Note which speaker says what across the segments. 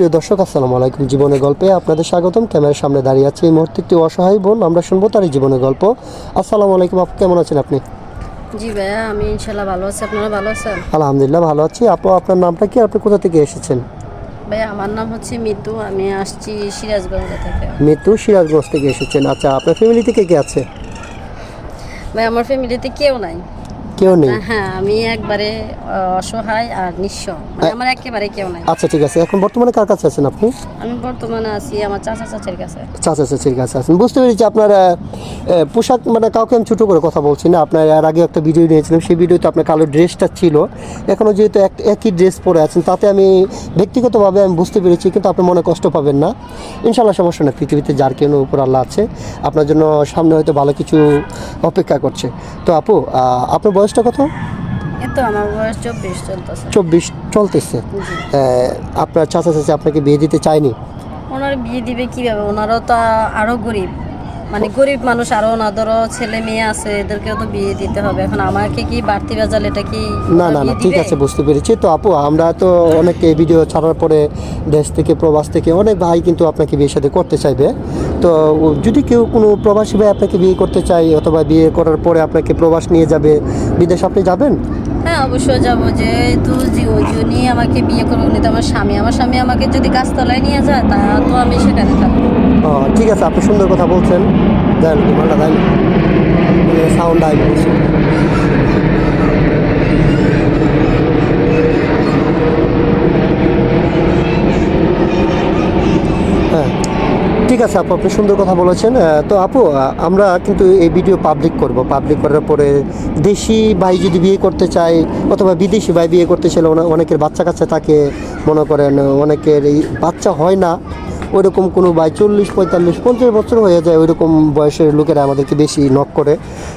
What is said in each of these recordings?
Speaker 1: সুপ্রিয় দর্শক আসসালামু আলাইকুম। জীবনের গল্পে আপনাদের স্বাগতম। ক্যামেরার সামনে দাঁড়িয়ে আছে এই মুহূর্তে একটি অসহায় বোন। আমরা শুনব তার এই জীবনের গল্প। আসসালামু আলাইকুম আপু কেমন আছেন আপনি?
Speaker 2: জি ভাইয়া আমি ইনশাল্লাহ ভালো আছি। আপনারা ভালো আছেন?
Speaker 1: আলহামদুলিল্লাহ ভালো আছি। আপু আপনার নামটা কি? আপনি কোথা থেকে এসেছেন?
Speaker 2: ভাইয়া আমার নাম হচ্ছে মিতু। আমি আসছি সিরাজগঞ্জ থেকে।
Speaker 1: মৃত্যু সিরাজগঞ্জ থেকে এসেছেন। আচ্ছা আপনার ফ্যামিলি থেকে কে আছে?
Speaker 2: ভাই আমার ফ্যামিলিতে কেউ নাই।
Speaker 1: কেউ নেই?
Speaker 2: হ্যাঁ আমি একবারে অসহায় আর নিঃস্ব। মানে আমার একেবারে কেউ নাই।
Speaker 1: আচ্ছা ঠিক আছে। এখন বর্তমানে কার কাছে আছেন আপনি?
Speaker 2: আমি বর্তমানে আছি আমার চাচা চাচির কাছে।
Speaker 1: চাচা চাচির কাছে আছেন। বুঝতে পেরেছি আপনার পোশাক মানে কাউকে আমি ছোটো করে কথা বলছি না। আপনার এর আগে একটা ভিডিও নিয়েছিলাম সেই ভিডিওতে আপনার কালো ড্রেসটা ছিল। এখনও যেহেতু এক একই ড্রেস পরে আছেন তাতে আমি ব্যক্তিগতভাবে আমি বুঝতে পেরেছি কিন্তু আপনি মনে কষ্ট পাবেন না। ইনশাল্লাহ সমস্যা না পৃথিবীতে যার কেন উপর আল্লাহ আছে। আপনার জন্য সামনে হয়তো ভালো কিছু অপেক্ষা করছে। তো আপু আহ, আপনার বয়সটা কত?
Speaker 2: তো আমার বয়স চব্বিশ চলতেছে।
Speaker 1: চব্বিশ চলতেছে। আপনার চাচা চাচি আপনাকে বিয়ে দিতে চায়নি?
Speaker 2: ওনার বিয়ে দিবে কীভাবে? ওনারও তো আরও গরিব। মানে গরিব মানুষ আরও ওনাদেরও ছেলে মেয়ে আছে এদেরকেও তো বিয়ে দিতে হবে। এখন আমাকে কি বাড়তি বাজাল এটা কি
Speaker 1: না না না ঠিক আছে বুঝতে পেরেছি। তো আপু আমরা তো অনেক ভিডিও ছাড়ার পরে দেশ থেকে প্রবাস থেকে অনেক ভাই কিন্তু আপনাকে বিয়ে সাথে করতে চাইবে। তো যদি কেউ কোনো প্রবাসী ভাই আপনাকে বিয়ে করতে চায় অথবা বিয়ে করার পরে আপনাকে প্রবাস নিয়ে যাবে বিদেশ আপনি যাবেন?
Speaker 2: হ্যাঁ অবশ্যই যাব। যেহেতু জিও জন্যই আমাকে বিয়ে করব উনি তো আমার স্বামী। আমার স্বামী আমাকে যদি গাছতলায় নিয়ে যায় তা তো আমি সেখানে থাকব।
Speaker 1: ও, ঠিক আছে আপনি সুন্দর কথা বলছেন। দেন বিমানটা দেন। সাউন্ড আই ঠিক আছে আপু আপনি সুন্দর কথা বলেছেন। তো আপু আমরা কিন্তু এই ভিডিও পাবলিক করব। পাবলিক করার পরে দেশি ভাই যদি বিয়ে করতে চায় অথবা বিদেশি ভাই বিয়ে করতে চাইলে অনেকের বাচ্চা কাচ্চা থাকে মনে করেন অনেকের এই বাচ্চা হয় না ওইরকম কোনো ভাই চল্লিশ পঁয়তাল্লিশ পঞ্চাশ বছর হয়ে যায় ওইরকম বয়সের লোকেরা আমাদেরকে বেশি নক করে।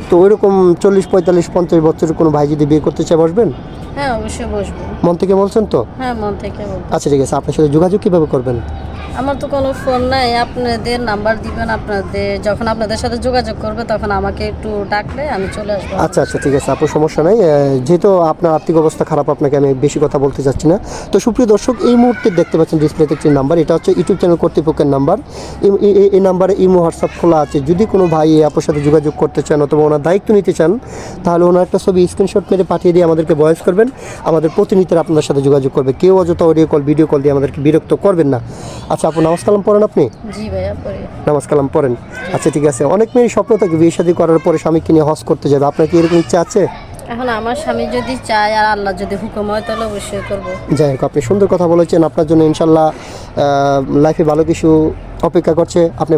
Speaker 1: তো ওইরকম চল্লিশ পঁয়তাল্লিশ পঞ্চাশ বছরের কোনো ভাই যদি বিয়ে করতে চায় বসবেন?
Speaker 2: হ্যাঁ অবশ্যই বসবো।
Speaker 1: মন থেকে বলছেন তো?
Speaker 2: হ্যাঁ মন থেকে
Speaker 1: আচ্ছা ঠিক আছে আপনার সাথে যোগাযোগ কীভাবে করবেন?
Speaker 2: আমার তো কোনো ফোন নাই, আপনাদের নাম্বার দিবেন, আপনাদের, যখন আপনাদের সাথে যোগাযোগ করবে, তখন আমাকে একটু ডাকলে আমি চলে আসব।
Speaker 1: আচ্ছা আচ্ছা ঠিক আছে, আপু, সমস্যা নাই। যেহেতু আপনার আর্থিক অবস্থা খারাপ, আপনাকে আমি বেশি কথা বলতে চাচ্ছি না। তো সুপ্রিয় দর্শক, এই মুহূর্তে দেখতে পাচ্ছেন ডিসপ্লেতে একটি নাম্বার এটা হচ্ছে ইউটিউব চ্যানেল কর্তৃপক্ষের নাম্বার এই- নাম্বারে ইমো হোয়াটসঅ্যাপ খোলা আছে। যদি কোনো ভাই এই আপুর সাথে যোগাযোগ করতে চান অথবা ওনার দায়িত্ব নিতে চান, তাহলে ওনার একটা ছবি স্ক্রিনশট মেরে পাঠিয়ে দিয়ে আমাদেরকে ভয়েস করবেন। আমাদের প্রতিনিধিরা আপনার সাথে যোগাযোগ করবে। কেউ অযথা অডিও কল ভিডিও কল দিয়ে আমাদেরকে বিরক্ত করবেন না। আচ্ছা আপু নামাজ কালাম পড়েন আপনি?
Speaker 2: জি ভাইয়া পরে
Speaker 1: নামাজ কালাম পড়েন। আচ্ছা ঠিক আছে। অনেক মেয়ের স্বপ্ন থাকে বিয়ে শাদী করার পরে স্বামীকে নিয়ে হজ করতে যাবে। আপনার কি এরকম ইচ্ছা আছে?
Speaker 2: এখন আমার স্বামী যদি চায় আর আল্লাহ যদি হুকুম হয় তাহলে অবশ্যই করব।
Speaker 1: যাই হোক আপনি সুন্দর কথা বলেছেন। আপনার জন্য ইনশাল্লাহ লাইফে ভালো কিছু অপেক্ষা করছে। আপনি